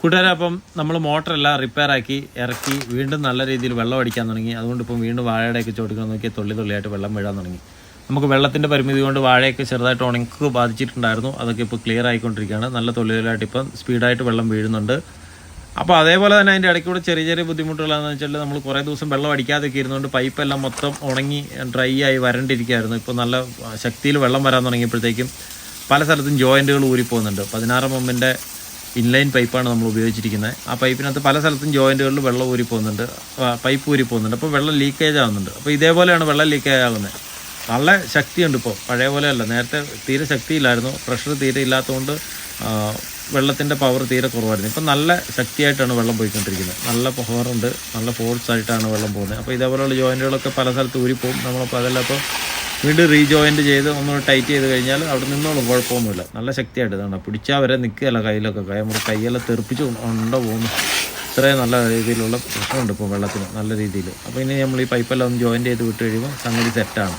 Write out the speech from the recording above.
കൂട്ടുകാരെ അപ്പം നമ്മൾ മോട്ടറെല്ലാം റിപ്പയർ ആക്കി ഇറക്കി വീണ്ടും നല്ല രീതിയിൽ വെള്ളം അടിക്കാൻ തുടങ്ങി. അതുകൊണ്ട് ഇപ്പം വീണ്ടും വാഴയുടെയൊക്കെ ചോട്ടിക്കാൻ നോക്കിയാൽ തുള്ളി തുള്ളിയായിട്ട് വെള്ളം വീഴാൻ തുടങ്ങി. നമുക്ക് വെള്ളത്തിന്റെ പരിമിതി കൊണ്ട് വാഴയൊക്കെ ചെറുതായിട്ട് ഉണക്ക് ബാധിച്ചിട്ടുണ്ടായിരുന്നു. അതൊക്കെ ഇപ്പോൾ ക്ലിയർ ആയിക്കൊണ്ടിരിക്കുകയാണ്. നല്ല തൊഴിലായിട്ട് ഇപ്പം സ്പീഡായിട്ട് വെള്ളം വീഴുന്നുണ്ട്. അപ്പോൾ അതേപോലെ തന്നെ അതിന്റെ ഇടയ്ക്ക് കൂടെ ചെറിയ ചെറിയ ബുദ്ധിമുട്ടുകളാണെന്ന് വെച്ചാൽ നമ്മൾ കുറേ ദിവസം വെള്ളം അടിക്കാതൊക്കെ ഇരുന്നുകൊണ്ട് പൈപ്പെല്ലാം മൊത്തം ഉണങ്ങി ഡ്രൈ ആയി വരണ്ടിരിക്കുകയായിരുന്നു. ഇപ്പോൾ നല്ല ശക്തിയിൽ വെള്ളം വരാൻ തുടങ്ങിയപ്പോഴത്തേക്കും പല സ്ഥലത്തും ജോയിന്റുകൾ ഊരിപ്പോകുന്നുണ്ട്. പതിനാറ് എമ്മിന്റെ ഇൻലൈൻ പൈപ്പാണ് നമ്മൾ ഉപയോഗിച്ചിരിക്കുന്നത്. ആ പൈപ്പിനകത്ത് പല സ്ഥലത്തും ജോയിന്റുകളിൽ വെള്ളം ഊരി പോകുന്നുണ്ട്. പൈപ്പ് ഊരി പോകുന്നുണ്ട്. അപ്പോൾ വെള്ളം ലീക്കേജ് ആകുന്നുണ്ട് അപ്പോൾ ഇതേപോലെയാണ് വെള്ളം ലീക്കേജ് ആകുന്നത്. നല്ല ശക്തിയുണ്ട് ഇപ്പോൾ പഴയ പോലെയല്ല നേരത്തെ തീരെ ശക്തിയില്ലായിരുന്നു. പ്രഷർ തീരെ ഇല്ലാത്തതുകൊണ്ട് വെള്ളത്തിന്റെ പവർ തീരെ കുറവായിരുന്നു. ഇപ്പം നല്ല ശക്തിയായിട്ടാണ് വെള്ളം പോയിക്കൊണ്ടിരിക്കുന്നത്. നല്ല പവറുണ്ട് നല്ല ഫോഴ്സ് ആയിട്ടാണ് വെള്ളം പോകുന്നത്. അപ്പോൾ ഇതേപോലെയുള്ള ജോയിന്റുകളൊക്കെ പല സ്ഥലത്ത് ഊരിപ്പോകും നമ്മളിപ്പോൾ അതെല്ലാം ഇപ്പോൾ വീണ്ടും റീജോയിന്റ് ചെയ്ത് ഒന്ന് ടൈറ്റ് ചെയ്ത് കഴിഞ്ഞാൽ അവിടെ നിന്നോളും കുഴപ്പമൊന്നുമില്ല. നല്ല ശക്തിയായിട്ട് ഇതാണ്. പിടിച്ചാൽ വരെ നിൽക്കുകയല്ല കയ്യിലൊക്കെ. കൈ നമ്മുടെ കൈയെല്ലാം തെറിപ്പിച്ച് ഉണ്ടോ പോകുന്നു ഇത്രയും നല്ല രീതിയിലുള്ള പ്രശ്നമുണ്ട് ഇപ്പോൾ വെള്ളത്തിന്. നല്ല രീതിയിൽ. അപ്പോൾ ഇനി നമ്മൾ ഈ പൈപ്പെല്ലാം ഒന്ന് ജോയിന്റ് ചെയ്ത് വിട്ട് കഴിയുമ്പോൾ സംഗതി സെറ്റാണ്